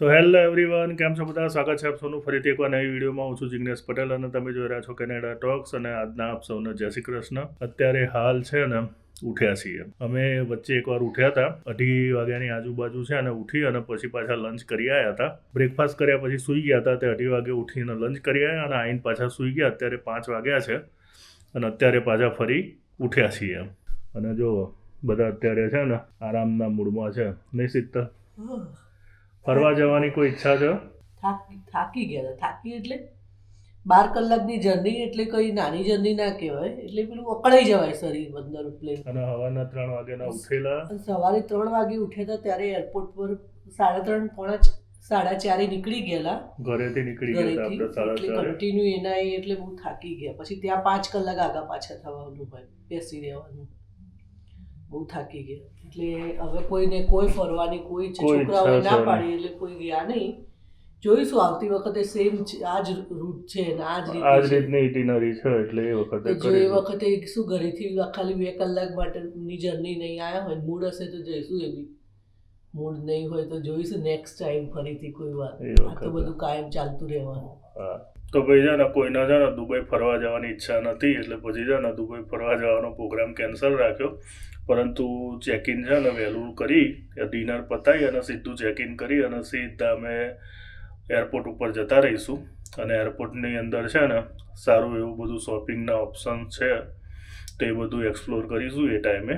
તો hello everyone, કેમ છો બધા? સ્વાગત છે આપ સૌનું ફરીથી એકવાર નવી વિડીયોમાં. હું છું જિજ્ઞેશ પટેલ અને તમે જોઈ રહ્યા છો કેનેડા ટોક્સ અને આજના આપ સૌને જય શ્રી કૃષ્ણ. અત્યારે હાલ છે ને ઉઠ્યા છીએ. અમે વચ્ચે એકવાર ઉઠ્યા હતા. અઢી વાગ્યાની આજુબાજુ છે અને ઉઠી અને પછી પાછા લંચ કરી આવ્યા હતા. બ્રેકફાસ્ટ કર્યા પછી સૂઈ ગયા હતા. તે અઢી વાગે ઉઠીને લંચ કરી આવ્યા અને આવીને પાછા સૂઈ ગયા. અત્યારે પાંચ વાગ્યા છે અને અત્યારે પાછા ફરી ઉઠ્યા છીએ. અને જો બધા અત્યારે છે ને આરામના મૂડમાં છે નહીં શીતલ ફરવા જવાની કોઈ ઈચ્છા છે? થાકી થાકી ગયા થાકી એટલે બાર કલાકની જર્ની એટલે કઈ નાની જર્ની ના કહેવાય. એટલે પેલું અકળાઈ જવાય શરીર બંદર પ્લેન અને હવાના ત્રણ વાગ્યાના ઉઠેલા? સવારે ત્રણ વાગે ઉઠ્યા હતા ત્યારે એરપોર્ટ પર સાડા ત્રણ પોણા સાડા ચારે નીકળી ગયેલા. ઘરેથી નીકળી ગયા આપણે સાડા કન્ટિન્યુ એના એટલે બહુ થાકી ગયા. પછી ત્યાં પાંચ કલાક આગા પાછા થવાનું હોય બેસી રહેવાનું. બહુ થાકી ગયા. એટલે હવે કોઈને કોઈ ફરવાની કોઈ ઈચ્છા ના પાડી એટલે કોઈ ગયા નહીં. જોઈશું આવતી વખતે સેમ આ જ રૂટ છે ને આ જ આ જ રીતની ઇટિનરી છે એટલે એ વખતે જો એ વખતે શું ઘરેથી ખાલી બે કલાક માટેની જર્ની નહીં આવ્યા હોય મૂડ હશે તો જઈશું એ બી મૂડ નહીં હોય તો જોઈશું નેક્સ્ટ ટાઈમ ફરીથી કોઈ વાત આ તો બધું કાયમ ચાલતું રહેવાનું. હા. તો ભાઈ છે ને કોઈના છે ને દુબઈ ફરવા જવાની ઈચ્છા નથી એટલે પછી છે ને દુબઈ ફરવા જવાનો પ્રોગ્રામ કેન્સલ રાખ્યો. પરંતુ ચેક છે ને વહેલું કરી ડિનર પતાવી અને સીધું ચેક કરી અને સીધા અમે એરપોર્ટ ઉપર જતા રહીશું. અને એરપોર્ટની અંદર છે ને સારું એવું બધું શોપિંગના ઓપ્શન છે, તો બધું એક્સપ્લોર કરીશું એ ટાઈમે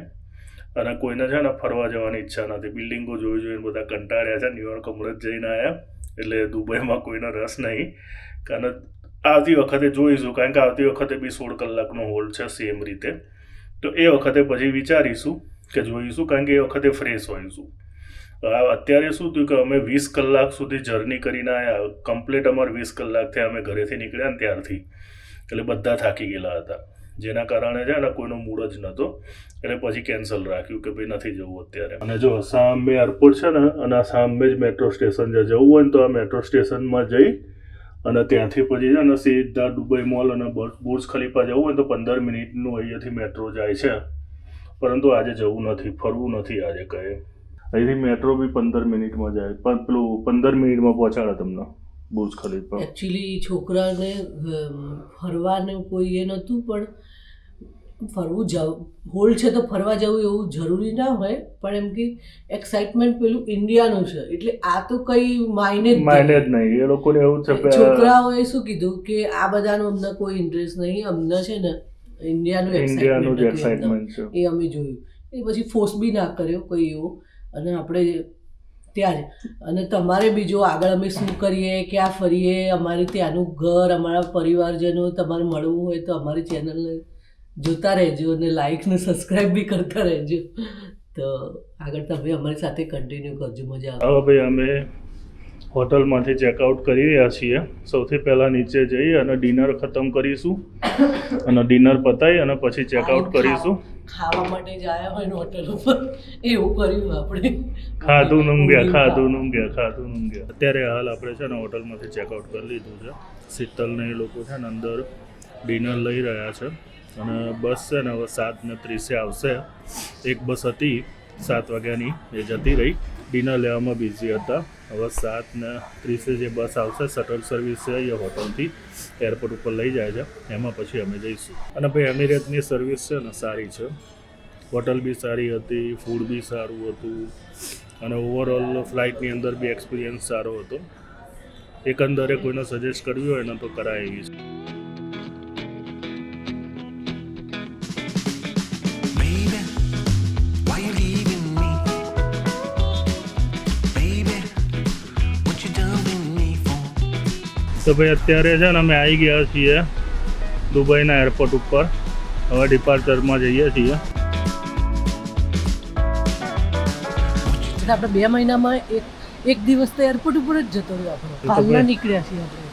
અને કોઈને છે ને ફરવા જવાની ઈચ્છા નથી. બિલ્ડિંગો જોઈ જોઈને બધા કંટાળ્યા છે. ન્યુયોર્ક હમણાં જ જઈને આવ્યા એટલે દુબઈમાં કોઈને રસ નહીં. કારણ આવતી વખતે જોઈશું. કારણ કે આવતી વખતે બી સોળ કલાકનો હોલ્ડ છે સેમ રીતે. તો એ વખતે પછી વિચારીશું કે જોઈશું, કારણ કે એ વખતે ફ્રેશ હોઈશું. અત્યારે શું થયું કે અમે વીસ કલાક સુધી જર્ની કરીને આવ્યા કમ્પ્લીટ અમારે વીસ કલાક થયા, અમે ઘરેથી નીકળ્યા ને ત્યારથી. એટલે બધા થાકી ગયેલા હતા. જેના કારણે છે ને કોઈનો મૂડ જ નહોતો. એટલે પછી કેન્સલ રાખ્યું કે ભાઈ નથી જવું અત્યારે. અને જો સામે એરપોર્ટ છે ને, અને સામે જ મેટ્રો સ્ટેશન જે જવું હોય ને તો આ મેટ્રો સ્ટેશનમાં જઈ અને ત્યાંથી પછી છે ને સીધા દુબઈ મોલ અને બુર્જ ખલીફા જવું હોય તો પંદર મિનિટનું અહીંયાથી મેટ્રો જાય છે. પરંતુ આજે જવું નથી, ફરવું નથી આજે કહે અહીંથી મેટ્રો બી પંદર મિનિટમાં જાય. પણ પેલું પંદર મિનિટમાં પહોંચાડે તમને, બુર્જ ખલીફા. એકચ્યુઅલી છોકરાને ફરવાનું કોઈ એ નહોતું, પણ ફરવું જવું હોલ્ડ છે તો ફરવા જવું એવું જરૂરી ના હોય પણ એમ કે એક્સાઇટમેન્ટ પેલું ઇન્ડિયાનું છે. એટલે આ તો કઈ માયને જ જ નહીં. એ લોકોને એવું છે છોકરાઓએ શું કીધું કે આ બધાનો અમને કોઈ ઇન્ટરેસ્ટ નહીં. અમને છે ને ઇન્ડિયાનું ઇન્ડિયાનું એક્સાઇટમેન્ટ છે. એ અમે જોયું. એ પછી ફોર્સ બી ના કર્યો કોઈ એવો. અને આપણે ત્યાં જ. અને તમારે બીજો આગળ અમે શું કરીએ ક્યાં ફરીએ અમારે ત્યાંનું ઘર અમારા પરિવારજનો તમારે મળવું હોય તો અમારી ચેનલને જોતા રહેજો અને લાઇકને સબસ્ક્રાઈબ બી કરતા રહેજો. તો આગળ તમે અમારી સાથે કન્ટિન્યુ કરજો મજા આવે. હવે ભાઈ અમે હોટલમાંથી ચેકઆઉટ કરી રહ્યા છીએ. સૌથી પહેલાં નીચે જઈ અને ડિનર ખતમ કરીશું. અને ડિનર પતાવી અને પછી ચેકઆઉટ કરીશું. ખાવા માટે જ આવ્યા હોય હોટલ ઉપર. એવું કર્યું આપણે. ખાધું નુંગ્યા ખાધું નુંગ્યા ખાધું નુંગ્યા અત્યારે હાલ આપણે છે ને હોટલમાંથી ચેકઆઉટ કરી લીધું છે. શીતલને એ લોકો છે ને અંદર ડિનર લઈ રહ્યા છે. અને બસ છે ને હવે સાત ને ત્રીસે આવશે. એક બસ હતી, સાત વાગ્યાની એ જતી રહી. ડિનર લેવામાં બિઝી હતા. હવે સાત ને ત્રીસે જે બસ આવશે શટલ સર્વિસ છે, એ હોટલથી એરપોર્ટ ઉપર લઈ જાય છે. એમાં પછી અમે જઈશું. અને ભાઈ એમિરેટની સર્વિસ છે ને, સારી છે. હોટલ બી સારી હતી ફૂડ બી સારું હતું. અને ઓવરઓલ ફ્લાઇટની અંદર બી એક્સપિરિયન્સ સારો હતો. એકંદરે કોઈને સજેસ્ટ કરવી હોય ને તો કરાય એવી છે. તો ભાઈ અત્યારે છે ને અમે આવી ગયા છીએ દુબઈના એરપોર્ટ ઉપર. હવે ડિપાર્ચરમાં જઈએ છીએ. આપણે બે મહિનામાં એક એક દિવસ તો એરપોર્ટ ઉપર જ જતો રહ્યો આપણો. તો હાલના નીકળ્યા છીએ આપણે.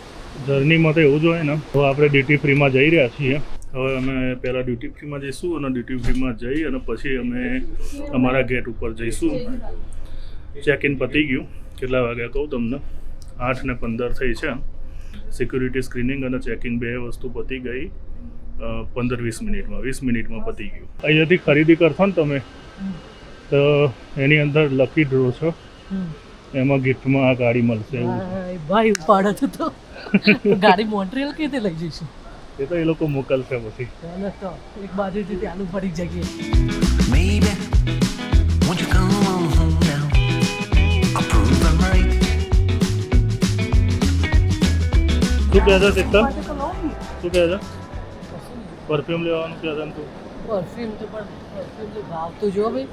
જર્નીમાં તો એવું જ હોય ને. હવે આપણે ડ્યુટી ફ્રીમાં જઈ રહ્યા છીએ. હવે અમે પહેલાં ડ્યુટી ફ્રીમાં જઈશું અને ડ્યુટી ફ્રીમાં જઈ અને પછી અમે અમારા ગેટ ઉપર જઈશું. ચેક ઇન પતી ગયું. કેટલા વાગ્યા કહું તમને? આઠ ને પંદર થઈ છે. સિક્યુરિટી સ્ક્રીનિંગ અને ચેકિંગ બે વસ્તુ પતી ગઈ પંદર વીસ મિનિટમાં. વીસ મિનિટમાં પતી ગયું. અહીંયાથી ખરીદી કરશો ને તમે તો એની અંદર લકી ડ્રો છો. એમાં ગિફ્ટમાં આ ગાડી મળશે ભાઈ ઉપાડે તો ગાડી મોન્ટ્રીયલ કે લઈ જઈશું? એ તો એ લોકો મોકલશે પછી. એક બાજુથી ત્યાંનું પડી જઈએ. શું કહે છે શીતલ શું કહે છે? પરફ્યુમ લેવાનું કહે છે તું. પરફ્યુમ તો પણ પરફ્યુમ તો ભાવ તો જો ભાઈ.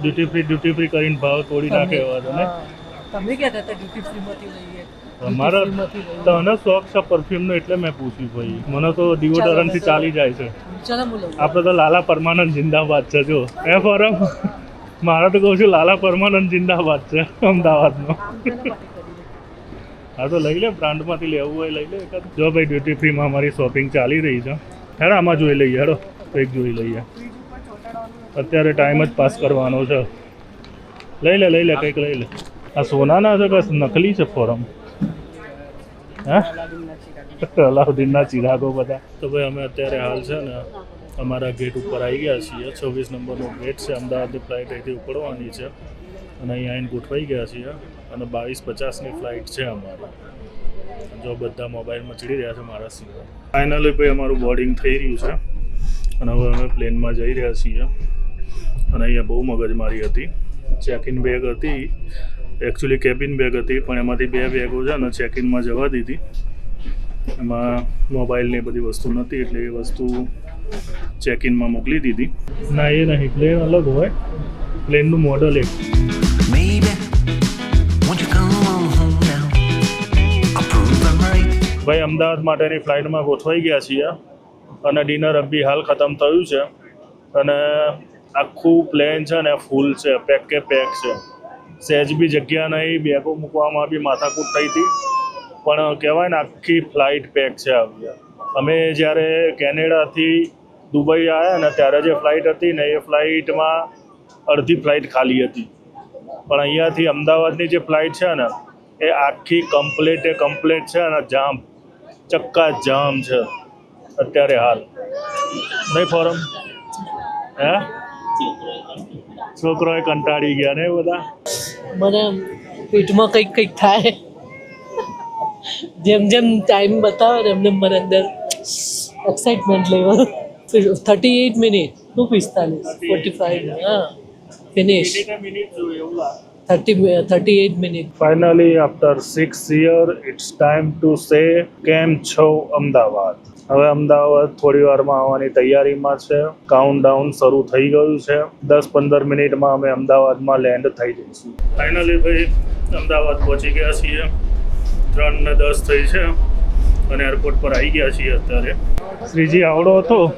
ડ્યુટી ફ્રી ડ્યુટી ફ્રી કરીને ભાવ તોડી નાખે એવા તમે ને? તમે કહેતા હતા? ડ્યુટી ફ્રીમાંથી લઈએ અમારા માંથી લઈએ. તને શોખ છે પરફ્યુમનો એટલે મેં પૂછ્યું ભાઈ. મને તો ડિવોડરન્ટથી ચાલી જાય છે. ચાલો આપણે તો લાલા પરમાનંદ જિંદાબાદ છે જો. એ ફોરમ મારે તો કહું છું લાલા પરમાનંદ જિંદાબાદ છે અમદાવાદનો આમ તો એના માટે કરી દે. હા, તો લઈ લે, બ્રાન્ડમાંથી લેવું હોય લઈ લે. એકાદ. જો ભાઈ ડ્યુટી ફ્રીમાં અમારી શોપિંગ ચાલી રહી છે. હેડો, આમાં જોઈ લઈએ, હેડો. કંઈક જોઈ લઈએ. અત્યારે ટાઈમ જ પાસ કરવાનો છે. લઈ લે લઈ લે, કંઈક લઈ લે. આ સોનાના છે બસ, નકલી છે ફોરમ. હા? અલાઉદ્દીનના ચિરાગો બધા. તો ભાઈ, અમે અત્યારે હાલ છે ને, અમારા ગેટ ઉપર આવી ગયા છીએ. છવ્વીસ નંબરનો ગેટ છે, અમદાવાદની ફ્લાઇટ અહીંથી ઉપડવાની છે. અને અહીંયા આવીને ગોઠવાઈ ગયા છીએ. અને બાવીસ પચાસની ફ્લાઇટ છે અમારી. જો બધા મોબાઈલમાં ચડી રહ્યા છે મારા સિવાય. ફાઇનલી ભાઈ અમારું બોર્ડિંગ થઈ રહ્યું છે. અને હવે અમે પ્લેનમાં જઈ રહ્યા છીએ. અને અહીંયા બહુ મગજમારી હતી. ચેક ઇન બેગ હતી. એકચ્યુઅલી કેબિન બેગ હતી, પણ એમાંથી બે બેગો છે ને ચેક ઇનમાં જવા દીધી. એમાં મોબાઈલની બધી વસ્તુ નથી એટલે એ વસ્તુ ચેક ઇનમાં મોકલી દીધી. ના, એ નહીં. પ્લેન અલગ હોય. પ્લેનનું મોડલ એક. ભાઈ અમદાવાદ માટેની ફ્લાઇટમાં ગોઠવાઈ ગયા છીએ અને ડિનર અબી હાલ ખતમ થયું છે અને આખું પ્લેન છે ને ફૂલ છે પેક કે પેક છે. સહેજ બી જગ્યા નહીં, બેગો મૂકવામાં બી માથાકૂટ થઈ હતી. પણ કહેવાય ને આખી ફ્લાઇટ પેક છે આવી. અમે જ્યારે કેનેડાથી દુબઈ આવ્યા ને ત્યારે જે ફ્લાઇટ હતી ને એ ફ્લાઇટમાં અડધી ફ્લાઇટ ખાલી હતી. પણ અહીંયાથી અમદાવાદની જે ફ્લાઇટ છે ને, એ આખી કમ્પ્લેટે કમ્પ્લેટ છે અને જામ. ચક્કા જામ છે. અત્યારે હાલ. નહીં ફોરમ? હે? છોકરોએ કંટાળી ગયા ને બધા? મને પેટમાં કંઈક કંઈક થાય. જેમ જેમ ટાઈમ બતાવે ને એમ મને અંદર excitement level thirty eight minute to પિસ્તાલીસ ફોર્ટી ફાઈવ હા. ફિનિશ મિનિટ એવું લાગે. Thirty thirty eight minute. Finally after six year it's time to say કેમ છો અમદાવાદ હવે અમદાવાદ થોડી વારમાં આવવાની તૈયારીમાં છે. કાઉન્ટ ડાઉન શરૂ થઈ ગયું છે. દસ પંદર મિનિટમાં અમે અમદાવાદમાં લેન્ડ થઈ જઈશું. ફાઇનલી ભાઈ, અમદાવાદ પહોંચી ગયા છીએ. ત્રણ ને દસ થઈ છે. અને એરપોર્ટ પર આવી ગયા છીએ અત્યારે. શ્રીજી, આવડો હતો?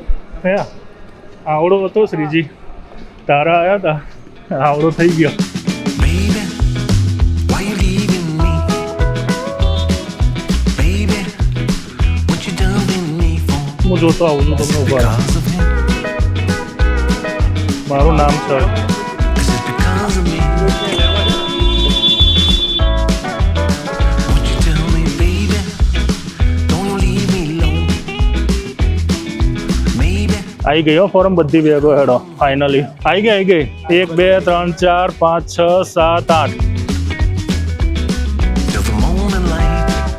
હે? આવડો હતો, શ્રીજી? તારા આવ્યા હતા આવડો થઈ ગયો. હું જોતો આવું છું તમને ઊભા રહો. Because of him? મારું નામ છે Is it because of me? Won't you tell me, baby? Don't you leave me alone. Maybe આવી ગઈ હો ફોરમ બધી બેગો હેડો ફાઇનલી આવી ગઈ આવી ગઈ એક બે ત્રણ ચાર પાંચ છ સાત આઠ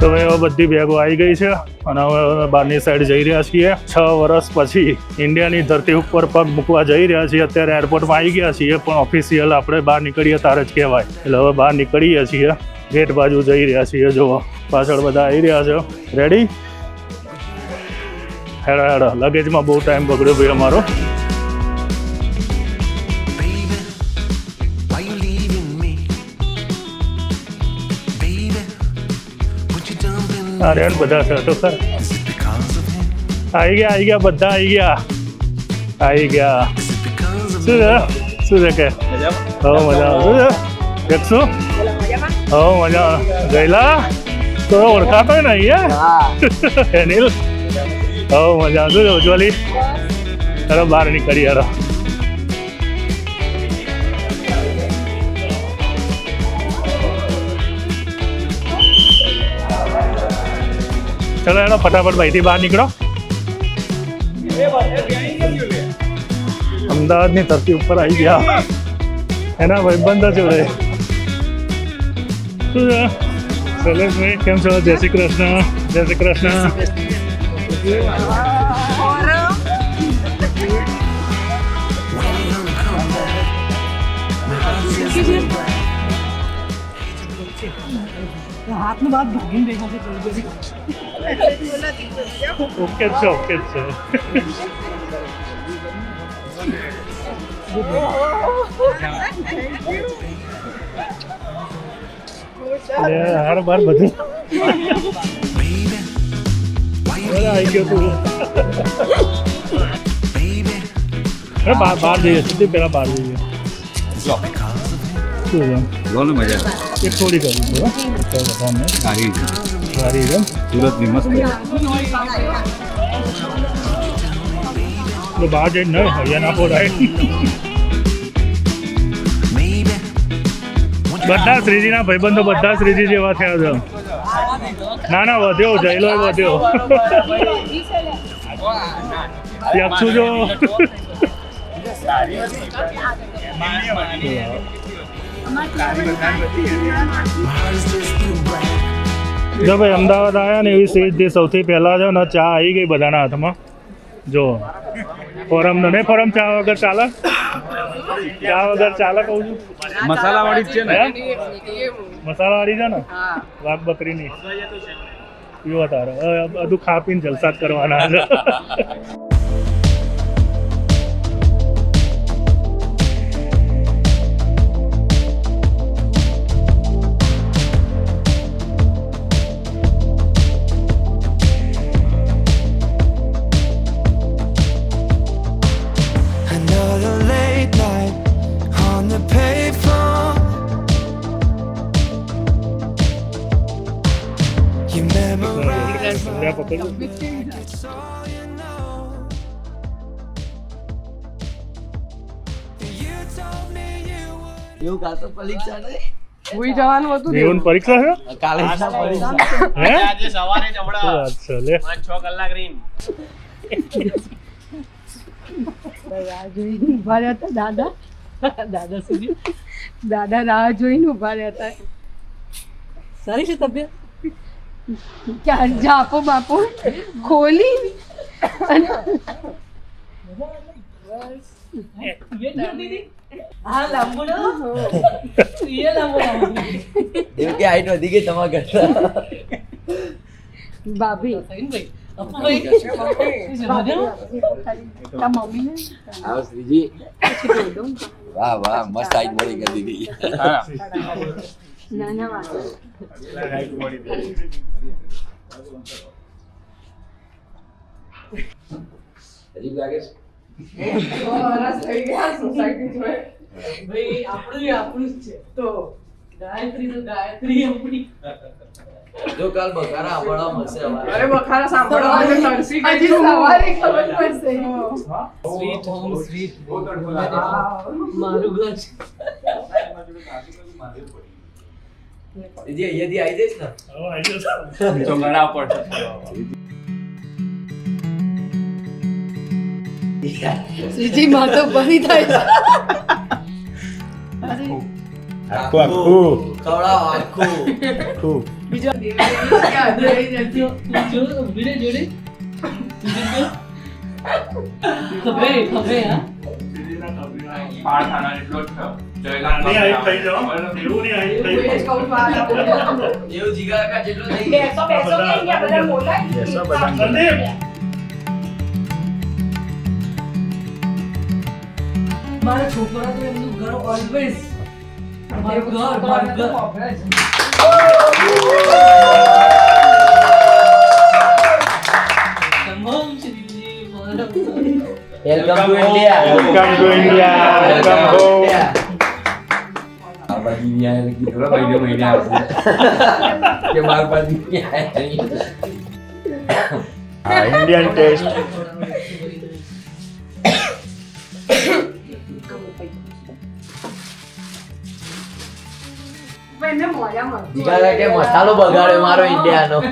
તો હવે બધી બેગો આવી ગઈ છે અને હવે બહારની સાઈડ જઈ રહ્યા છીએ. છ વર્ષ પછી ઇન્ડિયાની ધરતી ઉપર પગ મૂકવા જઈ રહ્યા છીએ. અત્યારે એરપોર્ટમાં આવી ગયા છીએ, પણ ઓફિશિયલ આપણે બહાર નીકળીએ તારે જ કહેવાય. એટલે હવે બહાર નીકળીએ છીએ. ગેટ બાજુ જઈ રહ્યા છીએ, જુઓ. પાછળ બધા આવી રહ્યા છે. રેડી હેડા હેડા. લગેજમાં બહુ ટાઈમ બગડ્યો ભાઈ અમારો. રેડ બધા of him? આવી ગયા આવી ગયા બધા આવી ગયા. આવી ગયા. શું છે? શું છે કે? હો મજા આવે. શું છે? એકસો હો મજા ગયેલા તો ઓળખાતો ને અહીંયા? એનિલ? હો મજા આવે. શું છે ઉજ્જવલી? ચાલો બહાર નીકળી યાર ચલો એનો ફટાફટ ભાઈથી બહાર નીકળો. અમદાવાદની ધરતી ઉપર આવી ગયા. એના ભાઈબંધો જોડે શું છે? શૈલેષભાઈ, કેમ છો? જય શ્રી કૃષ્ણ. જય શ્રી કૃષ્ણ. હાથનું બાદ ભાગીને દેખો છે જલ્દી ઓકે જ છે ઓકે જ છે લે, હાર બાર બધું Baby, why you બધા આવી ગયો તું baby? અરે બહાર બહાર જઈએ સીધી પહેલા બહાર જઈએ Because of him. શું છે લો એક થોડી કરી છે બધાને સારી સારી છે. સુરતની મસ્ત. બહાર જઈને ન હૈયા ના પોરાય બધા શ્રીજીના ભાઈબંધો બધા શ્રીજી જેવા થયા છે. ના ના વધ્યો જયલો વધ્યો. યક્ષુ જો જો ભાઈ અમદાવાદ આવ્યા ને એવી જે સૌથી પહેલાં છે ને ચા આવી ગઈ બધાના હાથમાં. જો ફોરમ નહીં ફોરમ ચા વગર ચાલે? ચા વગર ચાલે કહું છું? મસાલા વાળી છે ને? મસાલા મસાલાવાળી છે ને? વાઘ બકરીની. પીવો તારે. બધું ખા પીને જલસા કરવાના છે. એવું કાં તો પરીક્ષા નહીં? સુઈ જવાનું હતું ને? પરીક્ષા છે? કાલે પરીક્ષા? હે? આજે સવારે જ શું હમણાં વાત છે લે. પાંચ છ કલાક રહીને રાહ જોઈને ઊભા રહ્યા હતા દાદા. દાદા સુધી. દાદા રાહ જોઈને ઊભા રહ્યા હતા. સારી છે તબિયત? ક્યાં જાપો બાપો ખોલી અને હા લાંબુ ના એ લાંબુ લાંબુ એવું કે હાઈટ વધી ગઈ તમારા કરતા ભાભી. વાહ વાહ મસ્ત આઈટ મળી કરી દીધી નાના વાળા લાગે છે આપણું આપણું જ છે. તો ગાયત્રી તો ગાયત્રી આપણી જો કાલ બખારા આપણા મળશે અમારે હજી સવારે ખબર પડશે સ્વીટ હોમ સ્વીટ મારું ઘર શ્રીજી અહીંયાથી આવી જઈશ ને? હવે આવી ગયો તો ગળા પર શ્રીજી માં તો ભરી થાય આખું આખું. ખવડાવો આખું. જો જો ઊભી જોડે ખભે ખભે હા પાર થાના એટલો જ થયો જયલાલ થઈ જાઓ એવું નહીં હાઈટ થઈ એવું જીગા કાકા જેટલો થઈ ગયો સંદીપ મારા છોકરા તો એમનું ઘર ઓલવેઝ મારું ઘર મારા welcome to India welcome to India welcome home આ gitu lah લગી mainnya મહિને મહિને આવશે કે માર Indian taste. ઇન્ડિયન ટેસ્ટ એને મોઢામાં જીગા કાકા કે મસાલો બગાડ્યો મારો ઇન્ડિયાનો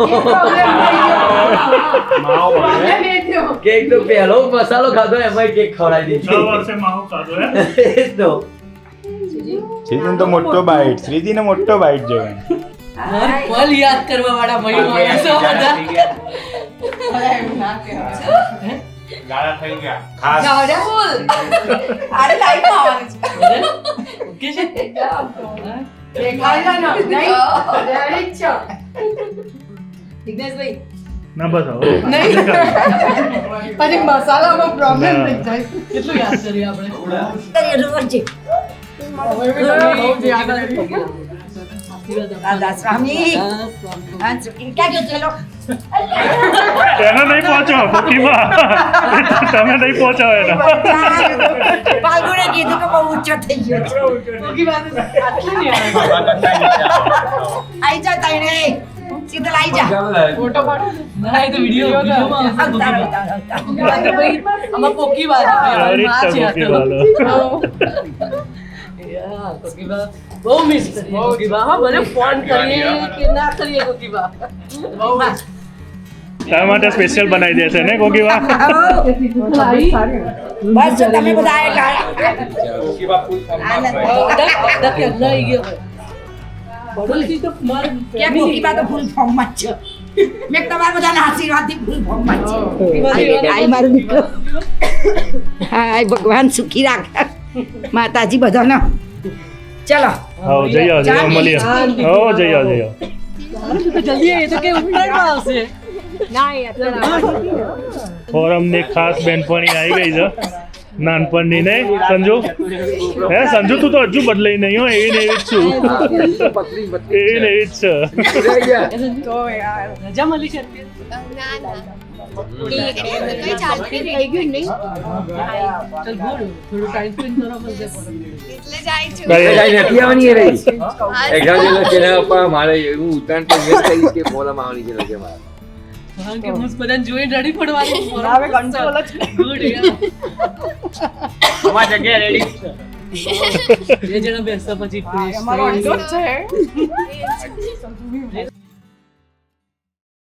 કેક તો પહેલો મસાલો ખાધો એમાં કેક ખવડાવી છ દીધી વર્ષે માવો ખાધો હે એ તો. શ્રીજીનો તો મોટો બાઈટ શ્રીજી ને મોટો બાઈટ જોવે. હર પલ યાદ કરવા વાળા મહિનો માણસો બધા. એવું ના કહેવાય. ગાળા થઈ ગયા. ખાસ. અરે લાઈટમાં આવવાનું છે. ઓકે છે? દેખાય ને? નહીં? Ready છો. જિજ્ઞેશભાઈ ના બસ નહીં. પછી મસાલામાં પ્રોબ્લેમ થઈ જાય. કેટલું યાદ કરીએ આપણે? એને નહીં પહોંચો કોકીમાં તમે નહીં પહોંચો એને. પાલગુને કીધું કે બહુ ઊંચો થઈ ગયો છે. આઈ જા તાઈને શીતલ આઈ જા. ફોટો પાડો. ના એ તો વિડિયો વિડિયોમાં આવશે પોકી વાત છે આ કોકી તો. વાલો. યા, કોકી વાત. બહુ મિસ કરી કોકી હા ભલે ફોન કરીએ કે ના કરીએ કોકીબા. બહુ તારા માટે સ્પેશિયલ બનાવી દે છે ને કોકીબા બસ જો તમે બધા આયા બધા- બધા ક્યારના લઈ ગયો. હોય. તો માર કે કોકીબા તો ફૂલ ફોર્મમાં જ છે. મેં તમારા બધાના આશીર્વાદથી ફૂલ ફોર્મમાં જ છે. આઈ- આઈ મારો દીકરો. હા આઈ ભગવાન સુખી રાખ. માતાજી બધાને. ચલો. હો જઈ આવો જઈ આવો મળીએ. હો જઈ આવો જઈ આવો. જલ્દી એ તો કે ઉત્તરાયણમાં આવશે ફોરમની ખાસ બેનપણી આવી ગઈ છે. નાનપણની નહીં સંજુ? હે સંજુ તું તો હજુ બદલાઈ નહીં હો એવી ને એવી જ છું. એવી ને એવી જ છે. બે જણા બેસતા પછી